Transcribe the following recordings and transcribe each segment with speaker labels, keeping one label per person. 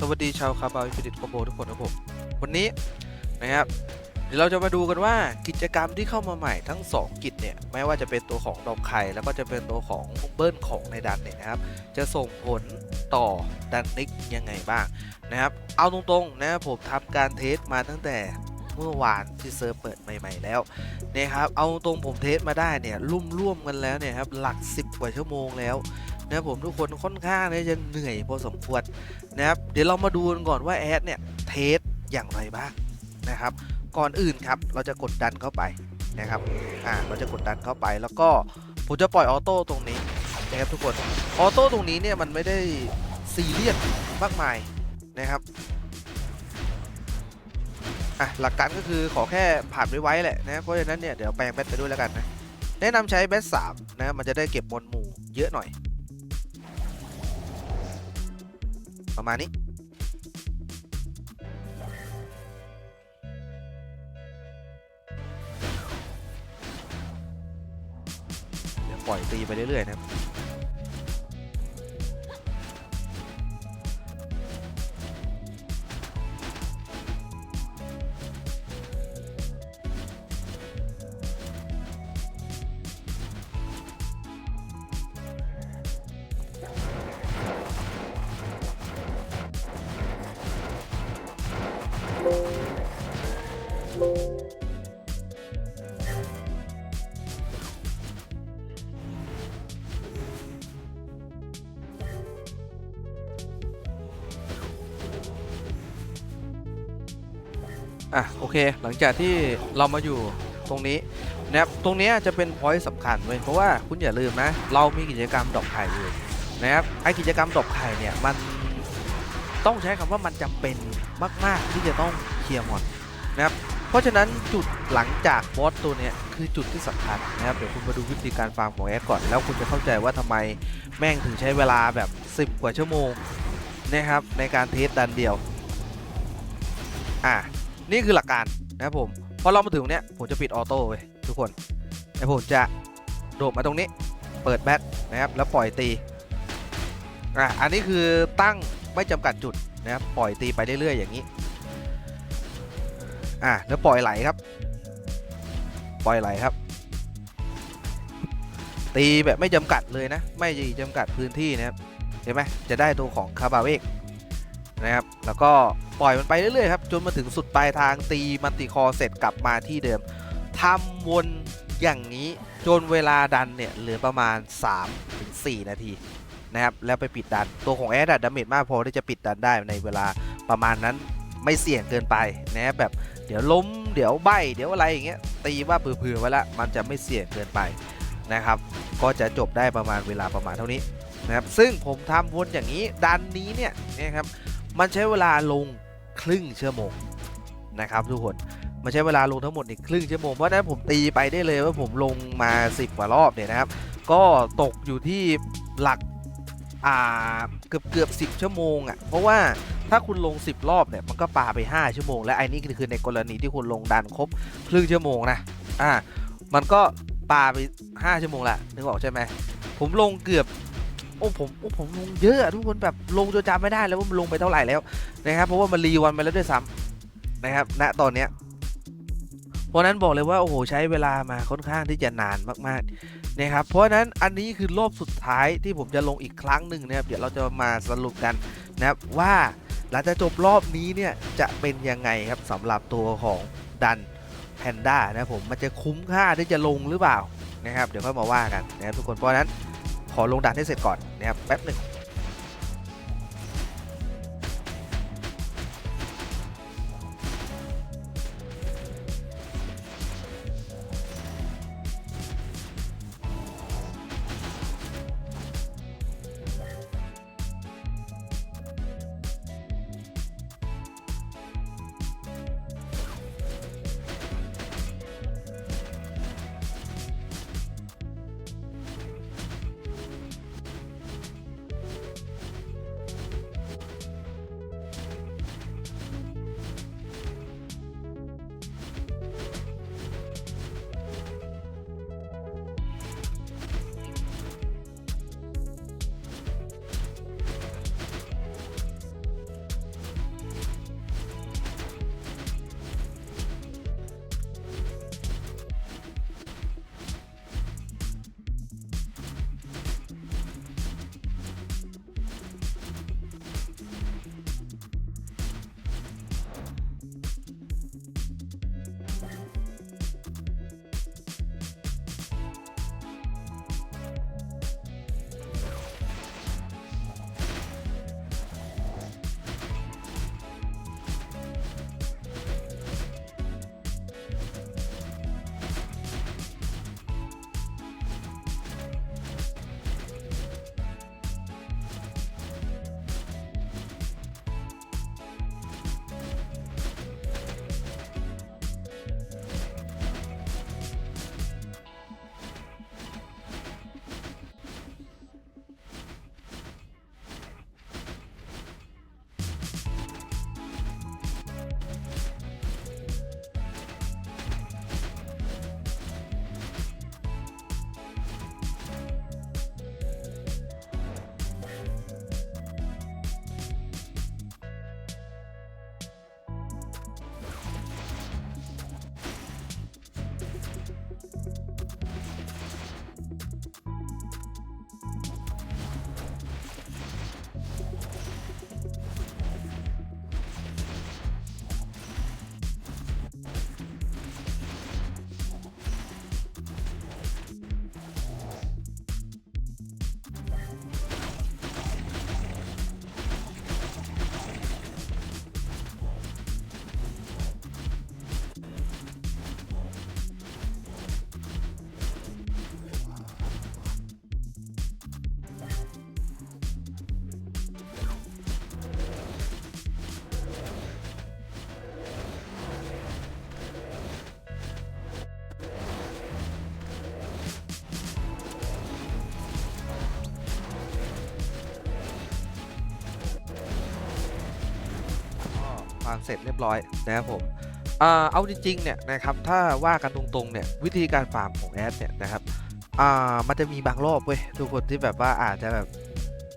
Speaker 1: สวัสดีชาวคาบาวฟิดิตคอมโบทุกคนครับผมวันนี้นะครับเดี๋ยวเราจะมาดูกันว่ากิจกรรมที่เข้ามาใหม่ทั้ง 2 กิจเนี่ยไม่ว่าจะเป็นตัวของดอกไข่แล้วก็จะเป็นตัวของเบิ้ลของในดันเนี่ยนะครับ จะส่งผลต่อดันนิกยังไงบ้างนะครับ เอาตรงๆนะครับผมทำการเทสมาตั้งแต่เมื่อวานที่เซิร์ฟเปิดใหม่ ๆ แล้วนะครับเอาตรงผมเทสมาได้เนี่ยร่วมร่วมๆกันแล้วเนี่ยครับหลัก 10 กว่าชั่วโมงแล้ว นะครับผมทุกคนค่อนข้างที่จะเหนื่อยพอสมควรนะครับเดี๋ยวเรามาดูกันก่อนว่าแอดเนี่ยเทสอย่างไรบ้างนะครับ ก่อนอื่นครับเราจะกดดันเข้าไปนะครับอ่าเราจะกดดันเข้าไปแล้วก็ผมจะปล่อยออโต้ตรงนี้นะครับทุกคนออโต้ตรงนี้เนี่ยมันไม่ได้ซีเรียสมากมายนะครับอะหลักการก็คือขอแค่ผ่านไว้ๆแหละนะเพราะฉะนั้นเนี่ยเดี๋ยวแปลงแบตไปด้วยแล้วกันนะแนะนำใช้แบตสามนะมันจะได้เก็บมวลหมู่เยอะหน่อย ประมาณนี้เดี๋ยวปล่อยตีไปเรื่อยๆนะครับ อะโอเค หลังจากที่เรามาอยู่ตรงนี้นะครับตรงนี้จะเป็นพอยต์สำคัญเว้ยเพราะว่าคุณอย่าลืมนะ เรามีกิจกรรมดอกไข่อยู่นะครับไอกิจกรรมดอกไข่เนี่ยมันต้องใช้คำว่ามันจำเป็นมาก ๆ ที่จะต้องเคลียร์หมดนะครับเพราะฉะนั้นจุดหลังจากบอสตัวเนี้ยคือจุดที่สำคัญนะครับเดี๋ยวคุณมาดูวิธีการฟาร์มของแอดก่อน แล้วคุณจะเข้าใจว่าทำไมแม่งถึงใช้เวลาแบบ 10 กว่าชั่วโมงนะครับในการเทสดันเดียวอะ นี่คือหลักการนะครับผมพอเรามาถึงเนี้ยผมจะปิดออโต้เว้ยทุกคนไอผมจะโดดมาตรงนี้เปิดแบตนะครับแล้วปล่อยตีอะอันนี้คือตั้งไม่จำกัดจุดนะครับปล่อยตีไปเรื่อยๆอย่างนี้อะแล้วปล่อยไหลครับ ปล่อยไหลครับ ตีแบบไม่จำกัดเลยนะ ไม่จำกัดพื้นที่นะครับเห็นไหมจะได้ตัวของคาบาเวกนะครับ แล้วก็ ปล่อยมันไปเรื่อยๆครับจนมาถึงสุดปลายทางตีมันติคอเสร็จกลับมาที่เดิมทำวนอย่างนี้จนเวลาดันเนี่ยเหลือประมาณ 3-4 นาทีนะครับแล้วไปปิดดันตัวของแอดดาเมจมากพอที่จะปิดดันได้ในเวลาประมาณนั้นไม่เสี่ยงเกินไปนะบแบบเดี๋ยวล้มเดี๋ยวใบเดี๋ยวอะไรอย่างเงี้ยตีว่าเผื่อๆไว้ละมันจะไม่เสี่ยงเกินไปนะครับ ก็จะจบได้ประมาณเวลาประมาณเท่านี้นะครับซึ่งผมทำวนอย่างนี้ดันนี้เนี่ยนะครับมันใช้เวลาลง ครึ่งชั่วโมงนะครับทุกคนมันใช้เวลาลงทั้งหมดอีกครึ่งชั่วโมงเพราะนั้นผมตีไปได้เลยว่าผมลงมา 10 กว่ารอบเนี่ยนะครับ ก็ตกอยู่ที่หลักอ่าเกือบเกือบ10ชั่วโมงอะ่ะเพราะว่าถ้าคุณลง 10 รอบเนี่ยมันก็ปาไป 5 ชั่วโมงและไอ้นี่คือในกรณีที่คุณลงดันครบครึ่งชั่วโมงนะอ่ามันก็ปาไป 5 ชั่วโมงละนึกออกใช่ไหมผมลงเกือบ โอ้ผมโอ้ผมลงเยอะทุกคนแบบลงจนจำไม่ได้แล้วว่ามันลงไปเท่าไหร่แล้วนะครับเพราะว่ามันรีวันไปแล้วด้วยซ้ำนะครับณตอนเนี้ยเพราะนั้นบอกเลยว่าโอ้โหใช้เวลามาค่อนข้างที่จะนานมากๆนะครับเพราะฉะนั้นอันนี้คือรอบสุดท้ายที่ผมจะลงอีกครั้งหนึ่งนะครับเดี๋ยวเราจะมาสรุปกันนะครับว่าหลังจากจบรอบนี้เนี่ยจะเป็นยังไงครับสำหรับตัวของดันแพนด้านะผมมันจะคุ้มค่าที่จะลงหรือเปล่านะครับเดี๋ยวค่อยมาว่ากันนะครับทุกคนเพราะนั้น ขอลงดันให้เสร็จก่อนนะครับแป๊บหนึ่ง ความเสร็จเรียบร้อยนะครับผมอเอาจริงๆเนี่ยนะครับถ้าว่ากันตรงๆเนี่ยวิธีการฟาร์มของแอดเนี่ยนะครับมันจะมีบางรอบเว้ยทุกคนที่แบบว่าอาจจะแบบ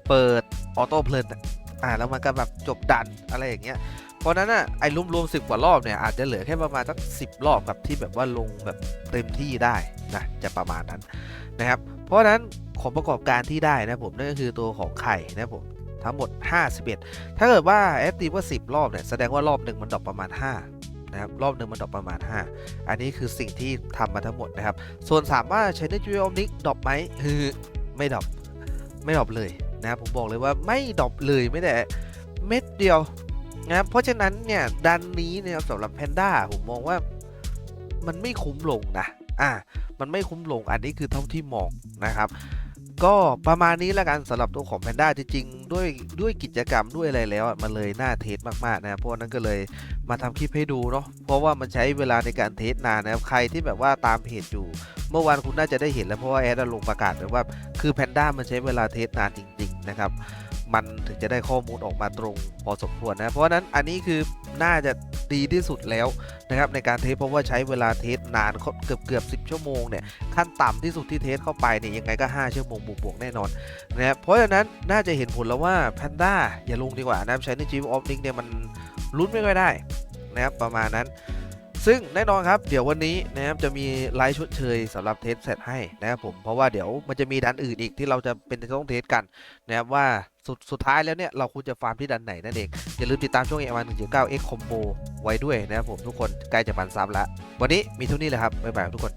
Speaker 1: เปิดออโต้เพลินอะอ่าแล้วมันก็แบบจบดันอะไรอย่างเงี้ยเพราะฉะนั้นอะไอ้รวมๆสิบกว่ารอบเนี่ยอาจจะเหลือแค่ประมาณสักสิบรอบกับที่แบบว่าลงแบบเต็มที่ได้นะจะประมาณนั้นนะครับเพราะฉะนั้นของประกอบการที่ได้นะผมนั่นก็คือตัวของไข่นะผม ทั้งหมด 51 ถ้าเกิดว่าแอดตีว่า 10 รอบเนี่ยแสดงว่ารอบหนึ่งมันดรอปประมาณ 5 นะครับ รอบหนึ่งมันดรอปประมาณ 5 อันนี้คือสิ่งที่ทำมาทั้งหมดนะครับ ส่วนถามว่าใช้ในจูเอลนิกดรอปไหมคือไม่ดรอปไม่ดรอปเลยนะครับผมบอกเลยว่าไม่ดรอปเลยไม่แต่เม็ดเดียวนะครับเพราะฉะนั้นเนี่ยดันนี้เนี่ยสำหรับแพนด้าผมมองว่ามันไม่คุ้มลงนะอ่ามันไม่คุ้มลงอันนี้คือเท่าที่มองนะครับ ก็ประมาณนี้แล้วกันสำหรับตัวของแพนด้าจริงๆด้วยด้วยกิจกรรมด้วยอะไรแล้วมันเลยน่าเทสมากๆนะเพราะนั้นก็เลยมาทำคลิปให้ดูเนาะเพราะว่ามันใช้เวลาในการเทสนานนะครับใครที่แบบว่าตามเพจอยู่ เมื่อวานคุณน่าจะได้เห็นแล้วเพราะว่าแอดลงประกาศไว้ว่าคือแพนด้ามันใช้เวลาเทสนานจริง ๆ นะครับ มันถึงจะได้ข้อมูลออกมาตรงพอสมควรนะ เพราะฉะนั้นอันนี้คือน่าจะดีที่สุดแล้วนะครับในการเทสเพราะว่าใช้เวลาเทสนานเกือบเกือบ10ชั่วโมงเนี่ยขั้นต่ำที่สุดที่เทสเข้าไปเนี่ยยังไงก็ 5 ชั่วโมงบวกๆแน่นอนนะครับเพราะฉะนั้นน่าจะเห็นผลแล้วว่าแพนด้าอย่าลงดีกว่านะครับใช้ในจีออฟนิกเนี่ยมันลุ้นไม่ค่อยได้นะครับประมาณนั้น ซึ่งแน่นอนครับเดี๋ยววันนี้นะครับจะมีไลฟ์ชดเชยสำหรับเทสเสร็จให้นะครับผมเพราะว่าเดี๋ยวมันจะมีดันอื่นอีกที่เราจะเป็นต้องเทสกันนะครับว่าสุดสุดท้ายแล้วเนี่ยเราควรจะฟาร์มที่ดันไหนนั่นเอง อย่าลืมติดตามช่วงเอวันหนึ่งจุดเก้าเอ็กคอมโบไว้ด้วยนะครับผมทุกคนใกล้จะปันซับแล้ว วันนี้มีเท่านี้เลยครับบ๊ายบายทุกคน